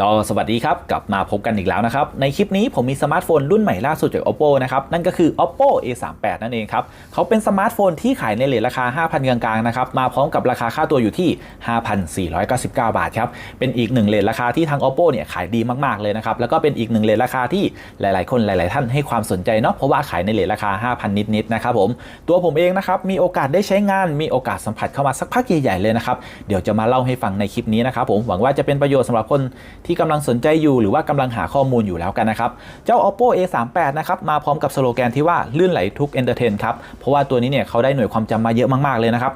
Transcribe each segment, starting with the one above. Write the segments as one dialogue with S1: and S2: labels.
S1: ก็สวัสดีครับ กลับมาพบกันอีกแล้วนะครับ ในคลิปนี้ผมมีสมาร์ทโฟนรุ่นใหม่ล่าสุดจาก oppo นะครับ นั่นก็คือ oppo a38 นั่นเองครับ เขาเป็นสมาร์ทโฟนที่ขายในเลทราคา 5,000 กลางๆนะครับ มาพร้อมกับราคาค่าตัวอยู่ที่ 5,499 บาทครับ เป็นอีกหนึ่งเลทราคาที่ทาง oppo เนี่ยขายดีมากๆเลยนะครับ แล้วก็เป็นอีกหนึ่งเลทราคาที่หลายๆ คนหลาย ๆ ท่านให้ความสนใจเนาะเพราะว่าขายในเลทราคา 5,000 นิดๆนะครับผมตัวผมเองนะครับมีโอกาสได้ใช้งาน มีโอกาสสัมผัสเข้ามาสักพักใหญ่ๆเลยนะครับเดี๋ยวจะมาเล่าให้ฟังในคลิปนี้นะครับผมหวังว่าจะเป็นประโยชน์สำหรับคนทที่กำลังสนใจอยู่หรือว่ากำลังหาข้อมูลอยู่แล้วกันนะครับ เจ้า oppo a38 นะครับมาพร้อมกับสโลแกนที่ว่าลื่นไหลทุก entertain ครับ เพราะว่าตัวนี้เนี่ยเขาได้หน่วยความจำมาเยอะมากๆเลยนะครับ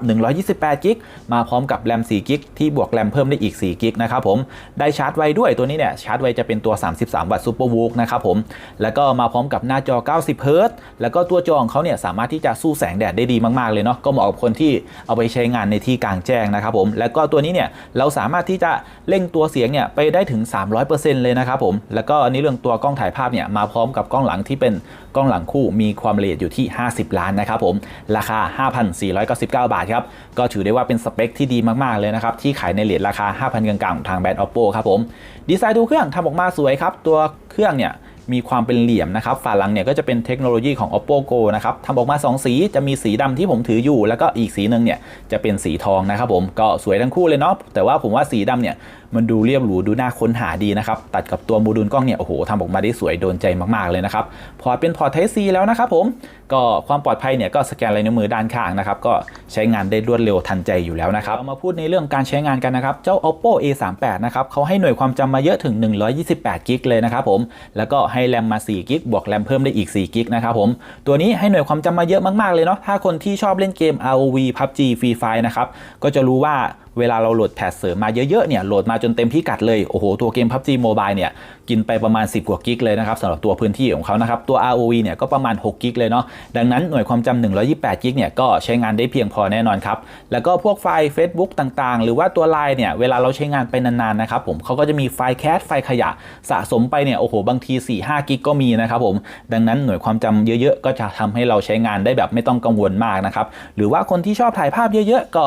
S1: 128กิกมาพร้อมกับแรม4กิกที่บวกแรมเพิ่มได้อีก4กิกนะครับผมได้ชาร์จไวด้วยตัวนี้เนี่ยชาร์จไวจะเป็นตัว 33 วัตต์ซูเปอร์วูกนะครับผมแล้วก็มาพร้อมกับหน้าจอ 90เฮิรตซ์แล้วก็ตัวจอของเขาเนี่ยสามารถที่จะสู้แสงแดดได้ดีมากๆเลยเนาะก็เหมาะกับคนที่เอาไปใช้งานในที่กลางแจ้งนะครับผมแล้วก็ตัวนี้เนี่ยเราสามารถที่จะเร่งตัวเสียงเนี่ยไปได้ถึง300%เลยนะครับผม แล้วก็อันนี้เรื่องตัวกล้องถ่ายภาพเนี่ยมาพร้อมกับกล้องหลังที่เป็นกล้องหลังคู่มีความละเอียดอยู่ที่ 50 ล้านนะครับผม ราคา 5,499 บาทครับ ก็ถือได้ว่าเป็นสเปคที่ดีมากๆเลยนะครับที่ขายในเลทราคา 5,000กลางๆของทางแบรนด์ oppo ครับผม ดีไซน์ตัวเครื่องทำออกมาสวยครับ ตัวเครื่องเนี่ยมีความเป็นเหลี่ยมนะครับฝาหลังเนี่ยก็จะเป็นเทคโนโลยีของ oppo go นะครับทำออกมา 2 สี จะมีสีดำที่ผมถืออยู่ แล้วก็อีกสีหนึ่งเนี่ยจะเป็นสีทองนะครับผม ก็สวยทั้งคู่เลยเนาะ แต่ว่าผมว่าสีดำเนี่ย มันดูเรียบหรูดูน่าค้นหาดีนะครับ ตัดกับตัวโมดูลกล้องเนี่ยโอ้โหทำออกมาได้สวยโดนใจมากๆเลยนะครับพอเป็นพอร์ต Type C แล้วนะครับผมก็ความปลอดภัยเนี่ยก็สแกนลายนิ้วมือด้านข้างนะครับก็ใช้งานได้รวดเร็วทันใจอยู่แล้วนะครับมาพูดในเรื่องการใช้งานกันนะครับเจ้า oppo a38 นะครับเขาให้หน่วยความจำมาเยอะถึง 128กิกเลยนะครับผมแล้วก็ให้แรมมา4กิกบวกแรมเพิ่มได้อีก4กิกนะครับผมตัวนี้ให้หน่วยความจำมาเยอะมากๆเลยเนาะถ้าคนที่ชอบเล่นเกม ROV PUBG Free Fire นะครับก็จะรู้ว่า เวลาเราโหลดแพทเสริมมาเยอะๆเนี่ยโหลดมาจนเต็มพิกัดเลย โอ้โห ตัวเกม PUBG Mobile เนี่ยกินไปประมาณ 10 กว่ากิกเลยนะครับสำหรับตัวพื้นที่ของเขานะครับตัว ROV เนี่ยก็ประมาณ 6 กิกเลยเนาะดังนั้นหน่วยความจำ128 กิกเนี่ยก็ใช้งานได้เพียงพอแน่นอนครับแล้วก็พวกไฟล์ Facebook ต่างๆ หรือว่าตัว Line เนี่ยเวลาเราใช้งานไปนานๆนะครับผมเขาก็จะมีไฟล์แคสไฟล์ขยะสะสมไปเนี่ยโอ้โหบางที 4-5 กิกก็มีนะครับผมดังนั้นหน่วยความจำเยอะๆ ก็จะทำให้เราใช้งานได้แบบไม่ต้องกังวลมากนะครับ หรือว่าคนที่ชอบถ่ายภาพเยอะๆ ก็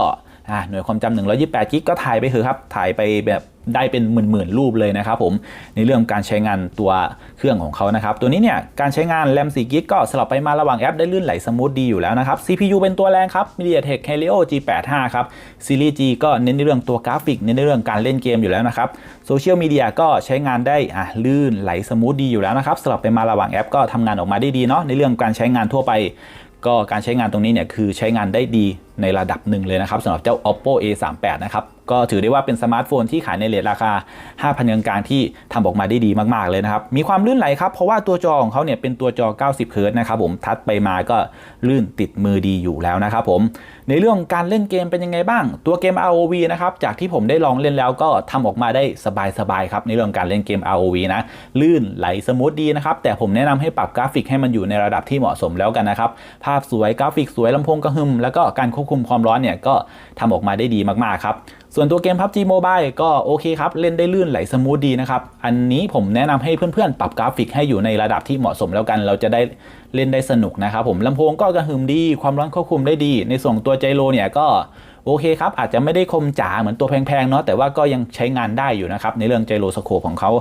S1: หน่วยความจำ128กิกก็ถ่ายไปเถอะครับ ถ่ายไปแบบได้เป็นหมื่นๆรูปเลยนะครับผมในเรื่องการใช้งานตัวเครื่องของเขานะครับ ตัวนี้เนี่ยการใช้งานแรม4กิกก็สลับไปมาระหว่างแอปได้ลื่นไหลสมูทดีอยู่แล้วนะครับ CPU เป็นตัวแรงครับ MediaTek Helio G85 ครับซีรีส์ G ก็เน้นในเรื่องตัวกราฟิก เน้นในเรื่องการเล่นเกมอยู่แล้วนะครับโซเชียลมีเดียก็ใช้งานได้อะลื่นไหลสมูทดีอยู่แล้วนะครับสลับไปมาระหว่างแอปก็ทำงานออกมาได้ดีเนาะในเรื่องการใช้งานทั่วไป ก็การใช้งานตรงนี้เนี่ยคือใช้งานได้ดี ในระดับหนึ่งเลยนะครับสำหรับเจ้า oppo a38 นะครับก็ถือได้ว่าเป็นสมาร์ทโฟนที่ขายในเลทราคา 5,000เยนกลางที่ทำออกมาได้ดีมาก ๆ เลยนะครับ มีความลื่นไหลครับ เพราะว่าตัวจอของเขาเนี่ยเป็นตัวจอ 90 เฮิรตนะครับผมทัดไปมาก็ลื่นติดมือดีอยู่แล้วนะครับผม ในเรื่องการเล่นเกมเป็นยังไงบ้าง ตัวเกม ROV นะครับ จากที่ผมได้ลองเล่นแล้วก็ทำออกมาได้สบาย ๆ ครับ ในเรื่องการเล่นเกม ROV นะ ลื่นไหลสมูทดีนะครับ แต่ผมแนะนำให้ปรับกราฟิกให้มันอยู่ในระดับที่เหมาะสมแล้วกันนะครับ ภาพสวยกราฟิกสวยลำโพงกระหึ่มแล้วก็การควบคุมความร้อนเนี่ยก็ทำออกมาได้ดีมากๆครับ ส่วนตัวเกม PUBG Mobile ก็โอเคครับ เล่นได้ลื่นไหลสมูทดีนะครับ อันนี้ผมแนะนำให้เพื่อนๆ ปรับกราฟิกให้อยู่ในระดับที่เหมาะสมแล้วกัน เราจะได้เล่นได้สนุกนะครับผมลำโพงก็กระหึ่มดี ความร้อนควบคุมได้ดี ในส่วนตัวไจโรเนี่ยก็โอเคครับ อาจจะไม่ได้คมจ๋าเหมือนตัวแพงๆเนาะแต่ว่าก็ยังใช้งานได้อยู่นะครับในเรื่องไจโรสโคปของเขา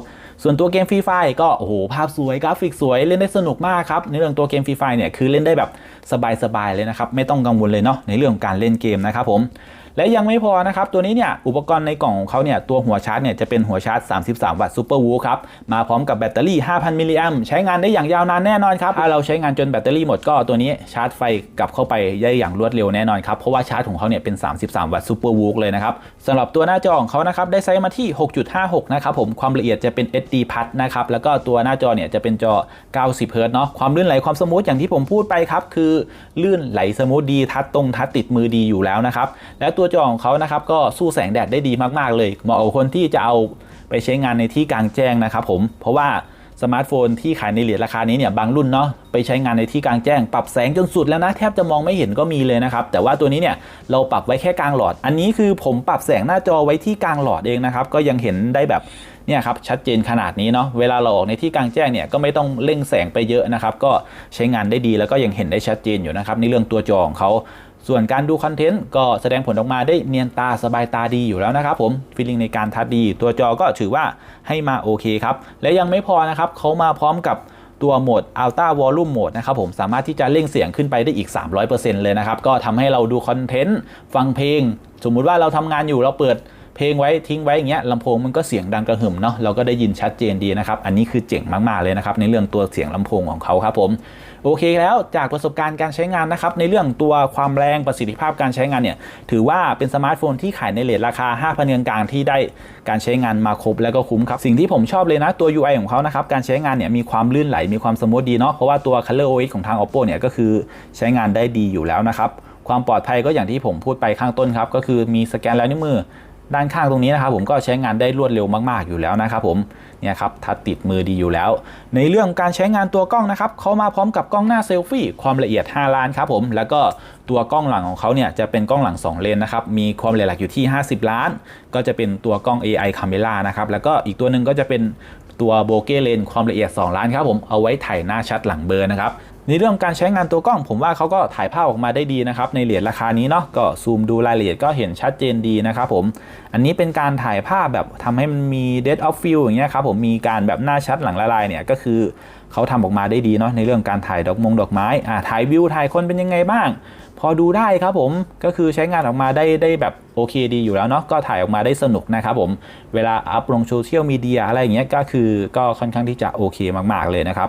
S1: ส่วนตัวเกมฟรีไฟก็โอ้โหภาพสวยกราฟิกสวยเล่นได้สนุกมากครับในเรื่องตัวเกมฟรีไฟเนี่ยคือเล่นได้แบบสบายๆเลยนะครับไม่ต้องกังวลเลยเนาะในเรื่องการเล่นเกมนะครับผม และยังไม่พอนะครับตัวนี้เนี่ยอุปกรณ์ในกล่องของเขาเนี่ยตัวหัวชาร์จเนี่ยจะเป็นหัวชาร์จ 33 วัตต์ซูเปอร์วูครับมาพร้อมกับแบตเตอรี่ 5,000 มิลลิแอมใช้งานได้อย่างยาวนานแน่นอนครับถ้าเราใช้งานจนแบตเตอรี่หมดก็ตัวนี้ชาร์จไฟกลับเข้าไปได้อย่างรวดเร็วแน่นอนครับเพราะว่าชาร์จของเขาเนี่ยเป็น 33 วัตต์ซูเปอร์วูเลยนะครับสำหรับตัวหน้าจอของเขานะครับได้ไซส์มาที่ 6.56 นะครับผมความละเอียดจะเป็น SD พัดนะครับแล้วก็ตัวหน้าจอเนี่ยจะเป็นจอ 90เฮิรตซ์เนาะความลื่นไหลความสมูทอย่างที่ผมพูดไปครับคือลื่นไหลสมูทดีทัดตรงทัดติดมือดีอยู่แล้วนะครับและตัววจอของเขานะครับก็สู้แสงแดดได้ดีมากๆ เลยเหมาะกับคนที่จะเอาไปใช้งานในที่กลางแจ้งนะครับผมเพราะว่าสมาร์ทโฟนที่ขายในเหรียญราคานี้เนี่ยบางรุ่นเนาะไปใช้งานในที่กลางแจ้ง ปรับแสงจนสุดแล้วนะแทบจะมองไม่เห็นก็มีเลยนะครับ แต่ว่าตัวนี้เนี่ยเราปรับไว้แค่กลางหลอด อันนี้คือผมปรับแสงหน้าจอไว้ที่กลางหลอดเองนะครับก็ยังเห็นได้แบบเนี่ยครับชัดเจนขนาดนี้เนาะเวลาเราออกในที่กลางแจ้งเนี่ยก็ไม่ต้องเร่งแสงไปเยอะนะครับก็ใช้งานได้ดีแล้วก็ยังเห็นได้ชัดเจนอยู่นะครับในเรื่องตัวจอของเขา ส่วนการดูคอนเทนต์ก็แสดงผลออกมาได้เนียนตาสบายตาดีอยู่แล้วนะครับผมฟีลลิ่งในการทัดดี ตัวจอก็ถือว่าให้มาโอเคครับ และยังไม่พอนะครับเขามาพร้อมกับตัวโหมด Ultra Volume Mode นะครับผมสามารถที่จะเร่งเสียงขึ้นไปได้อีก 300%เลยนะครับ ก็ทำให้เราดูคอนเทนต์ ฟังเพลง สมมุติว่าเราทำงานอยู่เราเปิด เพลงไว้ทิ้งไว้อย่างเงี้ยลำโพงมันก็เสียงดังกระหึ่มเนาะเราก็ได้ยินชัดเจนดีนะครับ อันนี้คือเจ๋งมากๆเลยนะครับในเรื่องตัวเสียงลำโพงของเขาครับผมโอเคแล้วจากประสบการณ์การใช้งานนะครับในเรื่องตัวความแรงประสิทธิภาพการใช้งานเนี่ยถือว่าเป็นสมาร์ทโฟนที่ขายในเลทราคา 5,000เงินกลางที่ได้การใช้งานมาครบแล้วก็คุ้มครับ สิ่งที่ผมชอบเลยนะตัว UI ของเขานะครับการใช้งานเนี่ยมีความลื่นไหลมีความสมูทดีเนาะเพราะว่าตัว Color OS ของทาง Oppo เนี่ยก็คือใช้งานได้ดีอยู่แล้วนะครับความปลอดภัยก็อย่างที่ผมพูดไปข้างต้นครับก็คือมีสแกนลายนิ้วมือ ด้านข้างตรงนี้นะครับผมก็ใช้งานได้รวดเร็วมากๆอยู่แล้วนะครับผมเนี่ยครับทัดติดมือดีอยู่แล้ว ในเรื่องการใช้งานตัวกล้องนะครับเขามาพร้อมกับกล้องหน้าเซลฟี่ความละเอียด 5 ล้านครับผมแล้วก็ตัวกล้องหลังของเขาเนี่ยจะเป็นกล้องหลัง 2 เลนนะครับมีความละเอียดหลักอยู่ที่ 50 ล้าน ก็จะเป็นตัวกล้อง AI Camera นะครับแล้วก็อีกตัวหนึ่งก็จะเป็นตัวโบเก้เลนความละเอียด 2 ล้านครับผมเอาไว้ถ่ายหน้าชัดหลังเบอร์นะครับ ในเรื่องการใช้งานตัวกล้อง ผมว่าเขาก็ถ่ายภาพออกมาได้ดีนะครับในเหรียญราคานี้เนาะก็ซูมดูรายละเอียดก็เห็นชัดเจนดีนะครับผมอันนี้เป็นการถ่ายภาพแบบทำให้มันมี dead of field อย่างเงี้ยครับผมมีการแบบหน้าชัดหลังละลายเนี่ยก็คือ เขาทำออกมาได้ดีเนาะในเรื่องการถ่ายดอกมงดอกไม้อ่าถ่ายวิวถ่ายคนเป็นยังไงบ้าง พอดูได้ครับผมก็คือใช้งานออกมาได้ได้แบบโอเคดีอยู่แล้วเนาะก็ถ่ายออกมาได้สนุกนะครับผมเวลาอัพลงโซเชียลมีเดียอะไรอย่างเงี้ยก็คือก็ค่อนข้างที่จะโอเคมากๆเลยนะครับ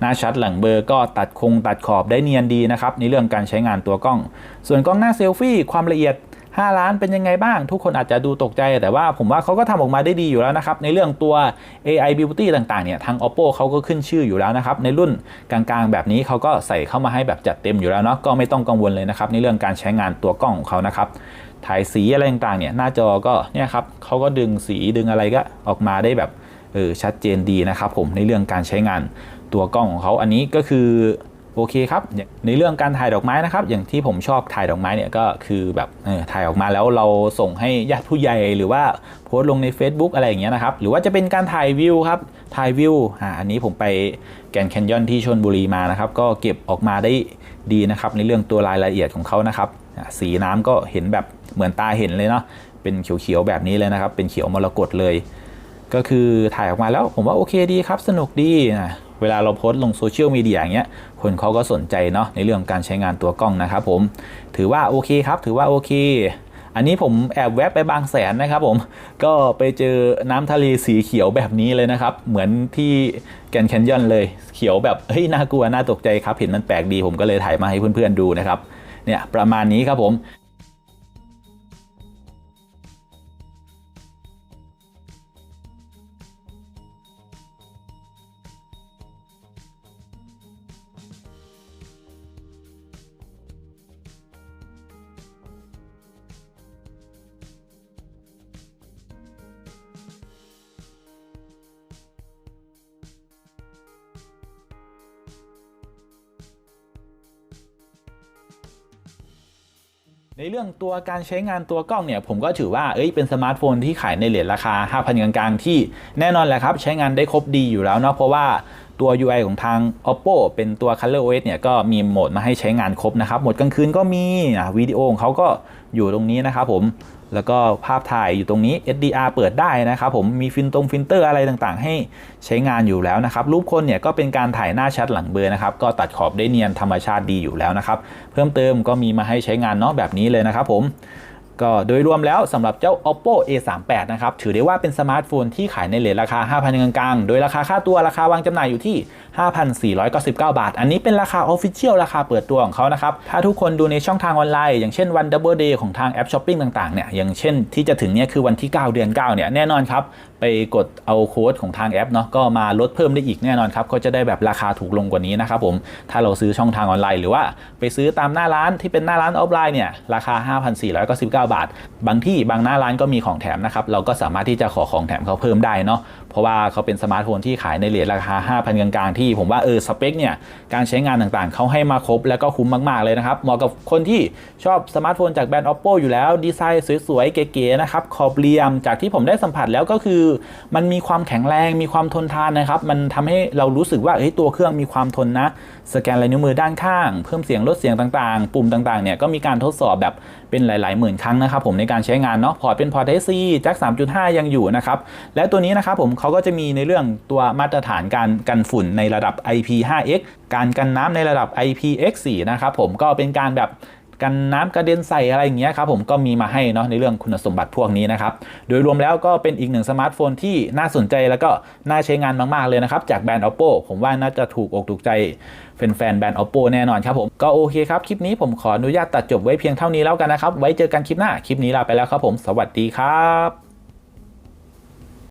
S1: หน้าชัดหลังเบอร์ก็ตัดคงตัดขอบได้เนียนดีนะครับในเรื่องการใช้งานตัวกล้อง ส่วนกล้องหน้าเซลฟี่ความละเอียด 5 ล้านเป็นยังไงบ้าง ทุกคนอาจจะดูตกใจ แต่ว่าผมว่าเขาก็ทำออกมาได้ดีอยู่แล้วนะครับ ในเรื่องตัว AI Beauty ต่างๆเนี่ยทาง Oppo เขาก็ขึ้นชื่ออยู่แล้วนะครับในรุ่นกลางๆ แบบนี้เขาก็ใส่เข้ามาให้แบบจัดเต็มอยู่แล้วเนาะก็ไม่ต้องกังวลเลยนะครับในเรื่องการใช้งานตัวกล้องของเขานะครับถ่ายสีอะไรต่างๆเนี่ยหน้าจอก็เนี่ยครับเขาก็ดึงสีดึงอะไรก็ออกมาได้แบบเออชัดเจนดีนะครับผมในเรื่องการใช้งานตัวกล้องของเขาอันนี้ก็คือ โอเคครับในเรื่องการถ่ายดอกไม้นะครับ อย่างที่ผมชอบถ่ายดอกไม้เนี่ยก็คือแบบถ่ายออกมาแล้วเราส่งให้ญาติผู้ใหญ่หรือว่าโพสต์ลงใน Facebook อะไรอย่างเงี้ยนะครับ หรือว่าจะเป็นการถ่ายวิวครับ ถ่ายวิวอ่าอันนี้ผมไปแกนแคนยอนที่ชนบุรีมานะครับ ก็เก็บออกมาได้ดีนะครับ ในเรื่องตัวรายละเอียดของเขานะครับ สีน้ำก็เห็นแบบเหมือนตาเห็นเลยเนาะ เป็นเขียวๆแบบนี้เลยนะครับ เป็นเขียวมรกตเลย ก็คือถ่ายออกมาแล้วผมว่าโอเคดีครับ สนุกดีนะ เวลาเราโพสต์ลงโซเชียลมีเดียอย่างเงี้ยคนเขาก็สนใจเนาะในเรื่องการใช้งานตัวกล้องนะครับผมถือว่าโอเคครับ ถือว่าโอเค อันนี้ผมแอบแวะไปบางแสนนะครับผมก็ไปเจอน้ำทะเลสีเขียวแบบนี้เลยนะครับ เหมือนที่แกนแคนยอนเลยเขียวแบบเฮ้ยน่ากลัวน่าตกใจครับเห็นมันแปลกดีผมก็เลยถ่ายมาให้เพื่อนๆดูนะครับเนี่ยประมาณนี้ครับผม ในเรื่องตัวการใช้งานตัวกล้องเนี่ยผมก็ถือว่าเอ้ยเป็นสมาร์ทโฟนที่ขายในเหรียญราคา 5,000กลางๆที่แน่นอนแหละครับ ใช้งานได้ครบดีอยู่แล้วเนาะเพราะว่า ตัว UI ของทาง Oppo เป็นตัว Color OS เนี่ยก็มีโหมดมาให้ใช้งานครบนะครับโหมดกลางคืนก็มีอะวิดีโอของเขาก็อยู่ตรงนี้นะครับผมแล้วก็ภาพถ่ายอยู่ตรงนี้ SDR เปิดได้นะครับผม มีฟินตรงฟิลเตอร์อะไรต่างๆ ให้ใช้งานอยู่แล้วนะครับ รูปคนเนี่ยก็เป็นการถ่ายหน้าชัดหลังเบอร์นะครับ ก็ตัดขอบได้เนียนธรรมชาติดีอยู่แล้วนะครับ เพิ่มเติมก็มีมาให้ใช้งานเนาะแบบนี้เลยนะครับผม ก็โดยรวมแล้วสำหรับเจ้า oppo a38 นะครับ ถือได้ว่าเป็นสมาร์ทโฟนที่ขายในเลทราคา 5,000กลางๆ โดยราคาค่าตัวราคาวางจำหน่ายอยู่ที่ 5,499 บาท อันนี้เป็นราคา Official ราคาเปิดตัวของเขานะครับ ถ้าทุกคนดูในช่องทางออนไลน์ อย่างเช่นวัน Double Day ของทางแอปช้อปปิ้งต่างๆ เนี่ย อย่างเช่นที่จะถึงเนี่ยคือวันที่ 9 เดือน 9 เนี่ย แน่นอนครับ ไปกดเอาโค้ดของทางแอปเนาะ ก็มาลดเพิ่มได้อีกแน่นอนครับ ก็จะได้แบบราคาถูกลงกว่านี้นะครับผม ถ้าเราซื้อช่องทางออนไลน์หรือว่าไปซื้อตามหน้าร้านที่เป็นหน้าร้านออฟไลน์เนี่ย ราคา 5,499 บาท บางที่บางหน้าร้านก็มีของแถมนะครับ เราก็สามารถที่จะขอของแถมเขาเพิ่มได้เนาะ ราะว่าเขาเป็นสมาร์ทโฟนที่ขายในเลทราคา 5,000 กลางๆ ที่ผมว่าเออสเปคเนี่ยการใช้งานต่างๆ เขาให้มาครบแล้วก็คุ้มมากๆเลยนะครับ เหมาะกับคนที่ชอบสมาร์ทโฟนจากแบรนด์ oppo อยู่แล้ว ดีไซน์สวยๆ เก๋ๆนะครับขอบเหลี่ยมจากที่ผมได้สัมผัสแล้วก็คือ มันมีความแข็งแรงมีความทนทานนะครับ มันทำให้เรารู้สึกว่าเฮ้ยตัวเครื่องมีความทนนะ สแกนลายนิ้วมือด้านข้าง เพิ่มเสียงลดเสียงต่างๆ ปุ่มต่างๆเนี่ยก็มีการทดสอบแบบเป็นหลายๆหมื่นครั้งนะครับผมในการใช้งานเนาะพอร์ตเป็นพอร์ต AC แจ็ค3.5 ยังอยู่นะครับและตัวนี้นะครับผมเขาก็จะมีในเรื่องตัวมาตรฐานการกันฝุ่นในระดับ IP5X การกันน้ำในระดับ IPX4 นะครับผมก็เป็นการแบบกันน้ำกระเด็นใส่อะไรอย่างเงี้ยครับผมก็มีมาให้เนาะในเรื่องคุณสมบัติพวกนี้นะครับ โดยรวมแล้วก็เป็นอีกหนึ่งสมาร์ทโฟนที่น่าสนใจแล้วก็น่าใช้งานมาก ๆ เลยนะครับ จากแบรนด์ oppo ผมว่าน่าจะถูกอกถูกใจแฟนๆแบรนด์ oppo แน่นอนครับผมก็โอเคครับ คลิปนี้ผมขออนุญาตตัดจบไว้เพียงเท่านี้แล้วกันนะครับ ไว้เจอกันคลิปหน้าคลิปนี้ลาไปแล้วครับผม สวัสดีครับ